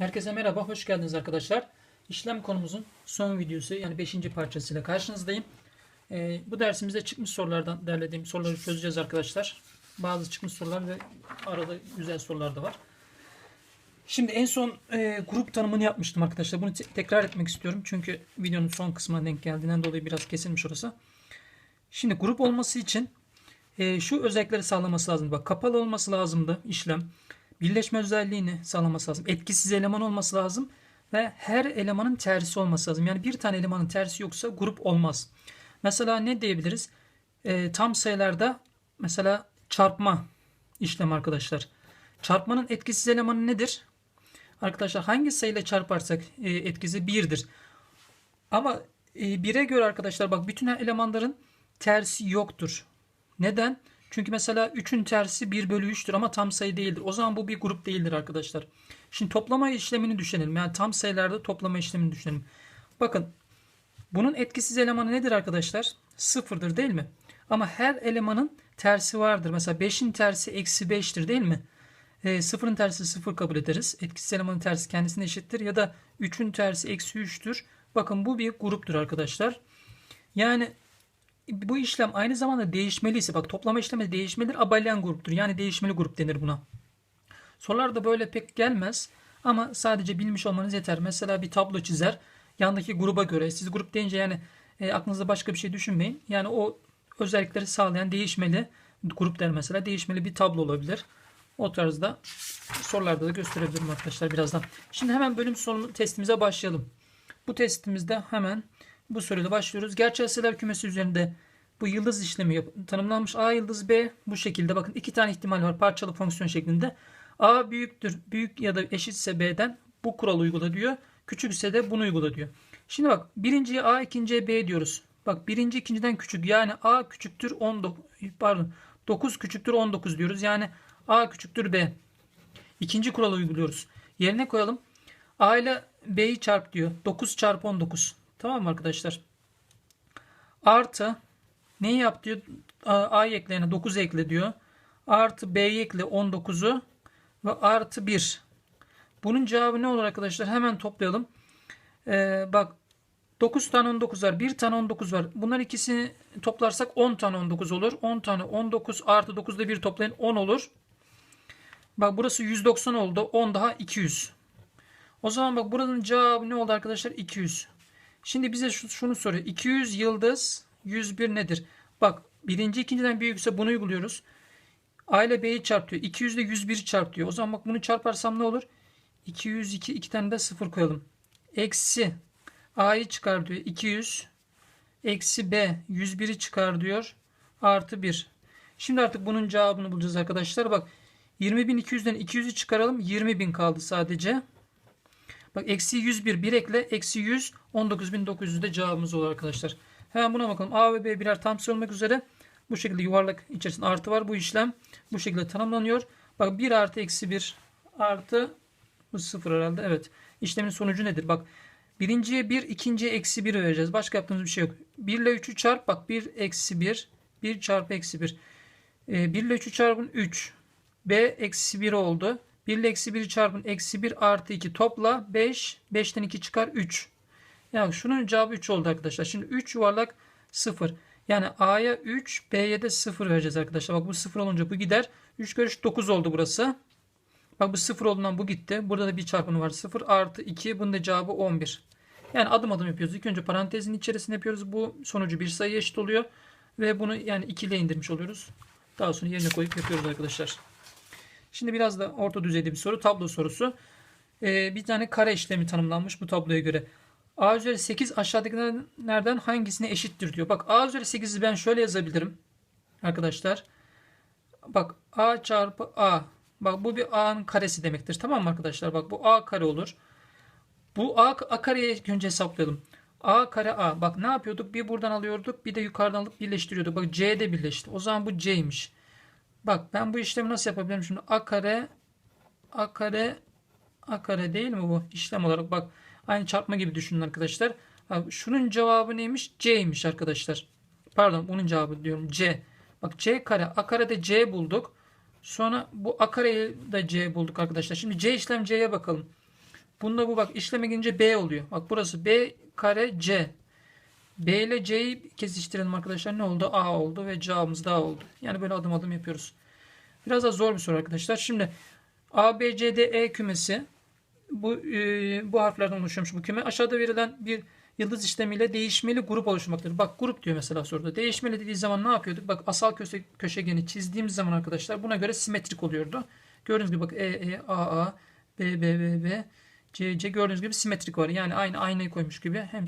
Herkese merhaba, hoş geldiniz arkadaşlar. İşlem konumuzun son videosu yani 5. parçasıyla karşınızdayım. Ee, bu dersimizde çıkmış sorulardan derlediğim soruları çözeceğiz arkadaşlar. Bazı çıkmış sorular ve arada güzel sorular da var. Şimdi en son e, grup tanımını yapmıştım arkadaşlar. Bunu te- tekrar etmek istiyorum. Çünkü videonun son kısmına denk geldiğinden dolayı biraz kesilmiş orası. Şimdi grup olması için e, şu özellikleri sağlaması lazım. Bak kapalı olması lazımdı işlem. Birleşme özelliğini sağlaması lazım. Etkisiz eleman olması lazım. Ve her elemanın tersi olması lazım. Yani bir tane elemanın tersi yoksa grup olmaz. Mesela ne diyebiliriz? E, tam sayılarda mesela çarpma işlem arkadaşlar. Çarpmanın etkisiz elemanı nedir? Arkadaşlar hangi sayıyla çarparsak e, etkisi 1'dir. Ama e, 1'e göre arkadaşlar bak bütün elemanların tersi yoktur. Neden? Çünkü mesela 3'ün tersi 1 bölü 3'tür ama tam sayı değildir. O zaman bu bir grup değildir arkadaşlar. Şimdi toplama işlemini düşünelim. Yani tam sayılarda toplama işlemini düşünelim. Bakın bunun etkisiz elemanı nedir arkadaşlar? Sıfırdır değil mi? Ama her elemanın tersi vardır. Mesela 5'in tersi eksi 5'tir değil mi? E, sıfırın tersi sıfır kabul ederiz. Etkisiz elemanın tersi kendisine eşittir. Ya da 3'ün tersi eksi 3'tür. Bakın bu bir gruptur arkadaşlar. Yani bu işlem aynı zamanda değişmeliyse bak toplama işlemi değişmelidir. Abelian gruptur. Yani değişmeli grup denir buna. Sorularda böyle pek gelmez. Ama sadece bilmiş olmanız yeter. Mesela bir tablo çizer. Yandaki gruba göre. Siz grup deyince yani e, aklınızda başka bir şey düşünmeyin. Yani o özellikleri sağlayan değişmeli grup der mesela. Değişmeli bir tablo olabilir. O tarzda sorularda da gösterebilirim arkadaşlar birazdan. Şimdi hemen bölüm sonu testimize başlayalım. Bu testimizde hemen bu soruyla başlıyoruz. Gerçel sayılar kümesi üzerinde bu yıldız işlemi yap- tanımlanmış. A yıldız B bu şekilde. Bakın iki tane ihtimal var parçalı fonksiyon şeklinde. A büyüktür, büyük ya da eşitse B'den bu kural uygula diyor. Küçükse de bunu uygula diyor. Şimdi bak birinciye A, ikinciye B diyoruz. Bak birinci ikinciden küçük yani A küçüktür 19 pardon 9 küçüktür 19 diyoruz. Yani A küçüktür B. İkinci kuralı uyguluyoruz. Yerine koyalım. A ile B'yi çarp diyor. 9 çarpı 19. Tamam arkadaşlar? Artı neyi yap diyor? A- ekleyen 9 ekle diyor. Artı B'yi ekle 19'u ve artı 1. Bunun cevabı ne olur arkadaşlar? Hemen toplayalım. Ee, bak 9 tane 19 var. 1 tane 19 var. Bunlar ikisini toplarsak 10 tane 19 olur. 10 tane 19 artı 9'da 1 toplayın 10 olur. Bak burası 190 oldu. 10 daha 200. O zaman bak buranın cevabı ne oldu arkadaşlar? 200. Şimdi bize şu- şunu soruyor. 200 yıldız 101 nedir? Bak birinci ikinciden büyükse bunu uyguluyoruz. A ile B'yi çarp diyor. 200 ile 101 çarp diyor. O zaman bak bunu çarparsam ne olur? 202 iki tane de sıfır koyalım. Eksi A'yı çıkar diyor. 200 eksi B 101'i çıkar diyor. Artı 1. Şimdi artık bunun cevabını bulacağız arkadaşlar. Bak 20.200'den 200'ü çıkaralım. 20.000 kaldı sadece. Bak eksi 101 bir ekle. Eksi 100 19.900 de cevabımız olur arkadaşlar. Hemen buna bakalım. A ve B birer tam sayı olmak üzere. Bu şekilde yuvarlak içerisinde artı var. Bu işlem bu şekilde tanımlanıyor. Bak 1 artı eksi 1 artı bu 0 herhalde. Evet. İşlemin sonucu nedir? Bak birinciye 1 ikinciye eksi 1 vereceğiz. Başka yaptığımız bir şey yok. 1 ile 3'ü çarp. Bak 1 eksi 1. 1 çarpı eksi 1. Ee, 1 ile 3'ü çarpın 3. B eksi 1 oldu. 1 ile eksi 1'i çarpın eksi 1 artı 2 topla 5. 5'ten 2 çıkar 3. Yani şunun cevabı 3 oldu arkadaşlar. Şimdi 3 yuvarlak 0. Yani A'ya 3, B'ye de 0 vereceğiz arkadaşlar. Bak bu 0 olunca bu gider. 3 kere 3 9 oldu burası. Bak bu 0 olduğundan bu gitti. Burada da bir çarpanı var. 0 artı 2. Bunun da cevabı 11. Yani adım adım yapıyoruz. İlk önce parantezin içerisinde yapıyoruz. Bu sonucu bir sayı eşit oluyor. Ve bunu yani 2 ile indirmiş oluyoruz. Daha sonra yerine koyup yapıyoruz arkadaşlar. Şimdi biraz da orta düzeyde bir soru. Tablo sorusu. Ee, bir tane kare işlemi tanımlanmış bu tabloya göre. A üzeri 8 aşağıdakilerden hangisine eşittir diyor. Bak A üzeri 8'i ben şöyle yazabilirim. Arkadaşlar. Bak A çarpı A. Bak bu bir A'nın karesi demektir. Tamam mı arkadaşlar? Bak bu A kare olur. Bu A, A kareyi önce hesaplayalım. A kare A. Bak ne yapıyorduk? Bir buradan alıyorduk. Bir de yukarıdan alıp birleştiriyorduk. Bak C'de birleşti. O zaman bu C'ymiş. Bak ben bu işlemi nasıl yapabilirim? Şimdi A kare A kare A kare değil mi bu? işlem olarak bak aynı çarpma gibi düşünün arkadaşlar. Şunun cevabı neymiş? C'ymiş arkadaşlar. Pardon bunun cevabı diyorum C. Bak C kare A karede C bulduk. Sonra bu A kareyi de C bulduk arkadaşlar. Şimdi C işlem C'ye bakalım. Bunda bu bak işleme gelince B oluyor. Bak burası B kare C. B ile C'yi kesiştirelim arkadaşlar. Ne oldu? A oldu ve C'miz de A oldu. Yani böyle adım adım yapıyoruz. Biraz da zor bir soru arkadaşlar. Şimdi A, B, C, D, E kümesi bu, e, bu harflerden oluşuyormuş bu küme. Aşağıda verilen bir yıldız işlemiyle değişmeli grup oluşturmaktadır. Bak grup diyor mesela soruda. Değişmeli dediği zaman ne yapıyorduk? Bak asal köşe, köşegeni çizdiğimiz zaman arkadaşlar buna göre simetrik oluyordu. Gördüğünüz gibi bak E, E, A, A, B, B, B, B, C, C gördüğünüz gibi simetrik var. Yani aynı aynayı koymuş gibi hem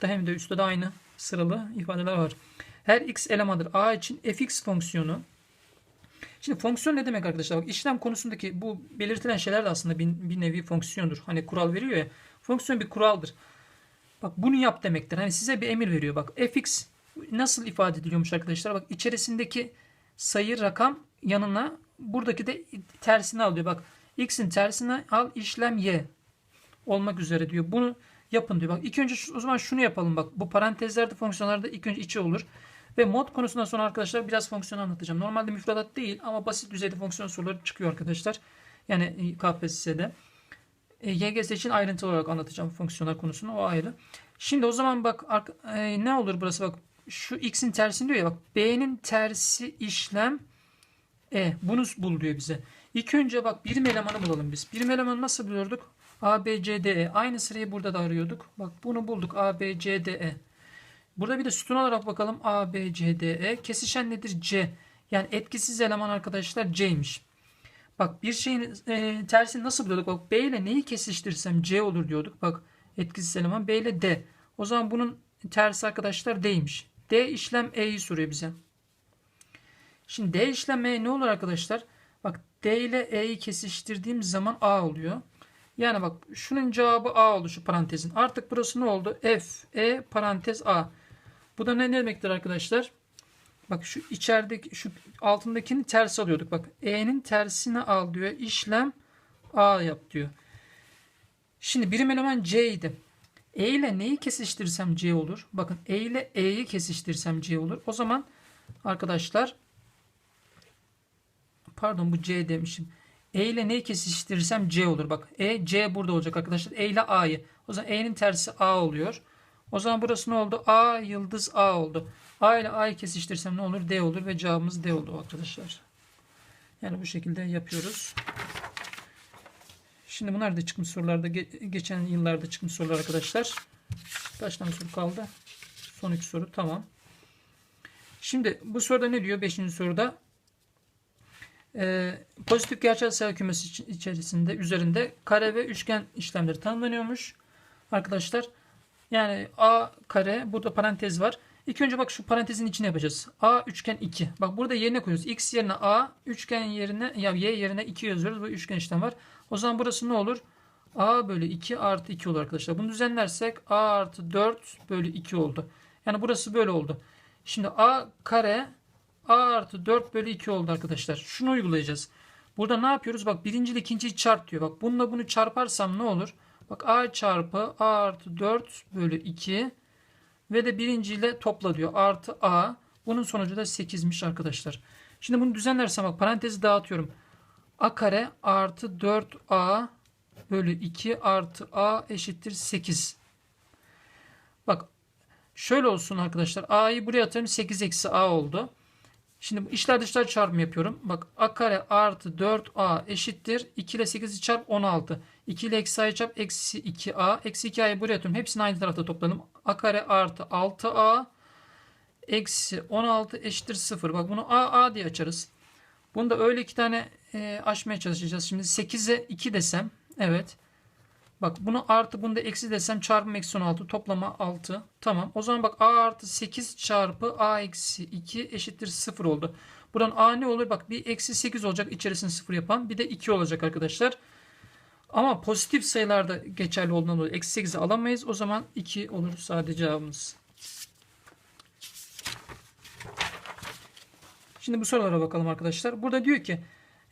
altta hem de üstte de aynı sıralı ifadeler var. Her x elemandır A için fx fonksiyonu Şimdi fonksiyon ne demek arkadaşlar? Bak işlem konusundaki bu belirtilen şeyler de aslında bir, bir nevi fonksiyondur. Hani kural veriyor ya. Fonksiyon bir kuraldır. Bak bunu yap demektir. Hani size bir emir veriyor. Bak fx nasıl ifade ediliyormuş arkadaşlar? Bak içerisindeki sayı rakam yanına buradaki de tersini alıyor. Bak x'in tersine al işlem y olmak üzere diyor. Bunu yapın diyor. Bak ilk önce şu, o zaman şunu yapalım. Bak bu parantezlerde fonksiyonlarda ilk önce içi olur. Ve mod konusundan sonra arkadaşlar biraz fonksiyon anlatacağım. Normalde müfredat değil ama basit düzeyde fonksiyon soruları çıkıyor arkadaşlar. Yani KPSS'de. E, YGS için ayrıntılı olarak anlatacağım fonksiyonlar konusunu. O ayrı. Şimdi o zaman bak e, ne olur burası bak. Şu x'in tersini diyor ya bak. B'nin tersi işlem e. Bunu bul diyor bize. İlk önce bak birim elemanı bulalım biz. Birim elemanı nasıl buluyorduk? A, B, C, D, E. Aynı sırayı burada da arıyorduk. Bak bunu bulduk. A, B, C, D, E. Burada bir de sütun olarak bakalım. A, B, C, D, E. Kesişen nedir? C. Yani etkisiz eleman arkadaşlar C'ymiş. Bak bir şeyin e, tersini nasıl buluyorduk? Bak B ile neyi kesiştirsem C olur diyorduk. Bak etkisiz eleman B ile D. O zaman bunun tersi arkadaşlar D'ymiş. D işlem E'yi soruyor bize. Şimdi D işlem E ne olur arkadaşlar? Bak D ile E'yi kesiştirdiğim zaman A oluyor. Yani bak şunun cevabı A oldu şu parantezin. Artık burası ne oldu? F, E parantez A. Bu da ne demektir arkadaşlar? Bak şu içerideki şu altındakini ters alıyorduk. Bak E'nin tersini al diyor. İşlem A yap diyor. Şimdi birim eleman C idi. E ile neyi kesiştirsem C olur? Bakın E ile E'yi kesiştirsem C olur. O zaman arkadaşlar pardon bu C demişim. E ile neyi kesiştirirsem C olur. Bak E, C burada olacak arkadaşlar. E ile A'yı. O zaman E'nin tersi A oluyor. O zaman burası ne oldu? A yıldız A oldu. A ile A'yı kesiştirsem ne olur? D olur ve cevabımız D oldu arkadaşlar. Yani bu şekilde yapıyoruz. Şimdi bunlar da çıkmış sorularda geçen yıllarda çıkmış sorular arkadaşlar. Kaç tane soru kaldı? Son iki soru tamam. Şimdi bu soruda ne diyor? Beşinci soruda e, pozitif gerçel sayı kümesi içerisinde üzerinde kare ve üçgen işlemleri tanımlanıyormuş. Arkadaşlar yani a kare burada parantez var. İlk önce bak şu parantezin içine yapacağız. A üçgen 2. Bak burada yerine koyuyoruz. X yerine A, üçgen yerine ya Y yerine 2 yazıyoruz. Bu üçgen işlem var. O zaman burası ne olur? A bölü 2 artı 2 olur arkadaşlar. Bunu düzenlersek A artı 4 bölü 2 oldu. Yani burası böyle oldu. Şimdi A kare A artı 4 bölü 2 oldu arkadaşlar. Şunu uygulayacağız. Burada ne yapıyoruz? Bak birinci ile ikinciyi çarp diyor. Bak bununla bunu çarparsam ne olur? Bak A çarpı A artı 4 bölü 2 ve de birinci ile topla diyor. Artı A. Bunun sonucu da 8'miş arkadaşlar. Şimdi bunu düzenlersem bak parantezi dağıtıyorum. A kare artı 4A bölü 2 artı A eşittir 8. Bak şöyle olsun arkadaşlar. A'yı buraya atıyorum. 8 eksi A oldu. Şimdi işler dışlar çarpımı yapıyorum. Bak a kare artı 4a eşittir. 2 ile 8'i çarp 16. 2 ile eksi a'yı çarp eksi 2a. Eksi 2a'yı buraya atıyorum. Hepsini aynı tarafta topladım. a kare artı 6a eksi 16 eşittir 0. Bak bunu a a diye açarız. Bunu da öyle iki tane e, aşmaya çalışacağız. Şimdi 8'e 2 desem. Evet. Bak bunu artı bunu da eksi desem çarpım eksi 16 toplama 6. Tamam. O zaman bak a artı 8 çarpı a eksi 2 eşittir 0 oldu. Buradan a ne olur? Bak bir eksi 8 olacak içerisini 0 yapan. Bir de 2 olacak arkadaşlar. Ama pozitif sayılarda geçerli olduğundan dolayı eksi 8'i alamayız. O zaman 2 olur sadece cevabımız. Şimdi bu sorulara bakalım arkadaşlar. Burada diyor ki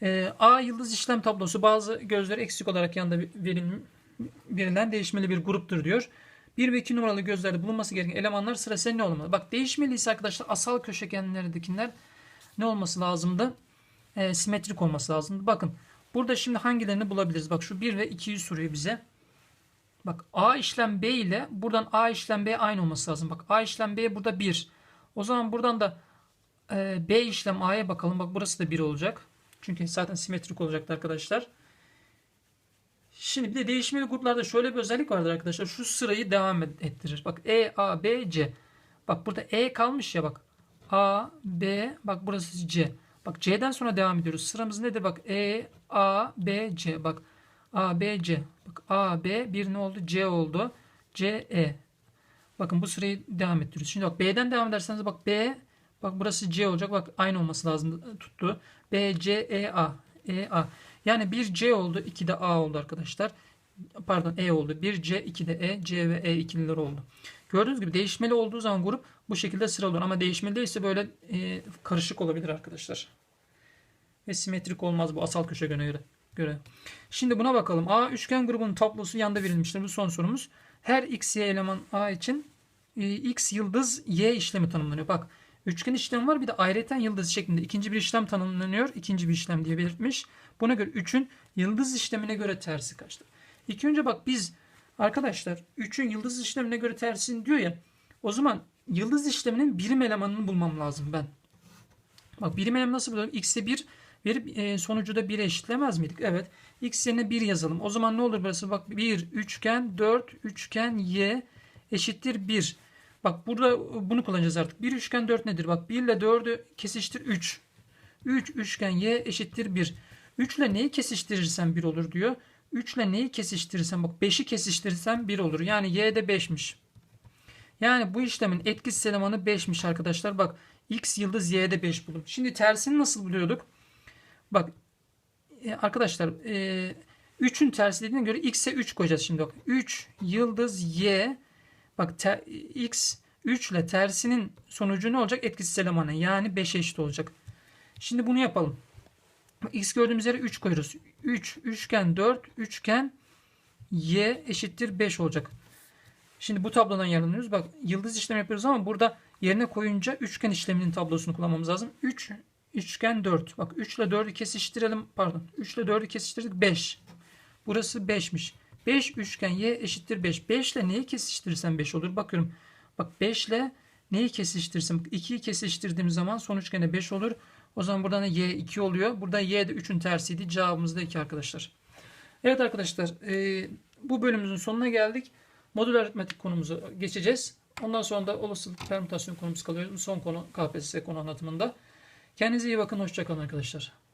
e, A yıldız işlem tablosu bazı gözleri eksik olarak yanında verilmiş birinden değişmeli bir gruptur diyor. 1 ve 2 numaralı gözlerde bulunması gereken elemanlar sırasıyla ne olmalı? Bak değişmeliyse arkadaşlar asal köşegenlerindekiler ne olması lazımdı? E, simetrik olması lazımdı. Bakın Burada şimdi hangilerini bulabiliriz? Bak şu 1 ve 2'yi soruyor bize. Bak A işlem B ile buradan A işlem B aynı olması lazım. Bak A işlem B burada 1. O zaman buradan da e, B işlem A'ya bakalım. Bak burası da 1 olacak. Çünkü zaten simetrik olacaktı arkadaşlar. Şimdi bir de değişmeli gruplarda şöyle bir özellik vardır arkadaşlar. Şu sırayı devam ettirir. Bak E, A, B, C. Bak burada E kalmış ya bak. A, B, bak burası C. Bak C'den sonra devam ediyoruz. Sıramız nedir? Bak E, A, B, C. Bak A, B, C. Bak A, B, bir ne oldu? C oldu. C, E. Bakın bu sırayı devam ettiriyoruz. Şimdi bak B'den devam ederseniz bak B, bak burası C olacak. Bak aynı olması lazım tuttu. B, C, E, A. E, A. Yani bir C oldu, iki de A oldu arkadaşlar. Pardon E oldu. Bir C, iki de E, C ve E ikililer oldu. Gördüğünüz gibi değişmeli olduğu zaman grup bu şekilde sıralıyor. Ama değişmeli değilse böyle e, karışık olabilir arkadaşlar. Ve simetrik olmaz bu asal köşegene göre. göre. Şimdi buna bakalım. A üçgen grubunun tablosu yanda verilmiştir. Bu son sorumuz. Her x, y eleman A için e, x yıldız y işlemi tanımlanıyor. Bak üçgen işlem var bir de ayrıten yıldız şeklinde ikinci bir işlem tanımlanıyor. İkinci bir işlem diye belirtmiş. Buna göre 3'ün yıldız işlemine göre tersi kaçtır? İlk önce bak biz arkadaşlar 3'ün yıldız işlemine göre tersini diyor ya. O zaman yıldız işleminin birim elemanını bulmam lazım ben. Bak birim elemanı nasıl buluyorum? X'e 1 verip e, sonucu da 1'e eşitlemez miydik? Evet. X yerine 1 yazalım. O zaman ne olur burası? Bak 1 üçgen 4 üçgen y eşittir 1. Bak burada bunu kullanacağız artık. 1 üçgen 4 nedir? Bak 1 ile 4'ü kesiştir 3. 3 üçgen y eşittir 1. 3 ile neyi kesiştirirsen 1 olur diyor. 3 ile neyi kesiştirirsen bak 5'i kesiştirirsen 1 olur. Yani y de 5'miş. Yani bu işlemin etkisiz elemanı 5'miş arkadaşlar. Bak x yıldız y'de 5 buldum. Şimdi tersini nasıl buluyorduk? Bak e, arkadaşlar e, 3'ün tersi dediğine göre x'e 3 koyacağız şimdi bak. 3 yıldız y bak ter, x 3 ile tersinin sonucu ne olacak? Etkisiz elemanı yani 5'e eşit olacak. Şimdi bunu yapalım. X gördüğümüz yere 3 koyuyoruz. 3 üçgen 4 üçgen y eşittir 5 olacak. Şimdi bu tablodan yararlanıyoruz. Bak yıldız işlemi yapıyoruz ama burada yerine koyunca üçgen işleminin tablosunu kullanmamız lazım. 3 üçgen 4. Bak 3 ile 4'ü kesiştirelim. Pardon. 3 ile 4'ü kesiştirdik 5. Burası 5'miş. 5 üçgen y eşittir 5. 5 ile neyi kesiştirirsem 5 olur. Bakıyorum. Bak 5 ile neyi kesiştirirsem 2'yi kesiştirdiğim zaman sonuç gene 5 olur. O zaman buradan da y 2 oluyor. Burada y de 3'ün tersiydi. Cevabımız da 2 arkadaşlar. Evet arkadaşlar e, bu bölümümüzün sonuna geldik. Modül aritmetik konumuzu geçeceğiz. Ondan sonra da olasılık permütasyon konumuz kalıyor. Son konu KPSS konu anlatımında. Kendinize iyi bakın. Hoşçakalın arkadaşlar.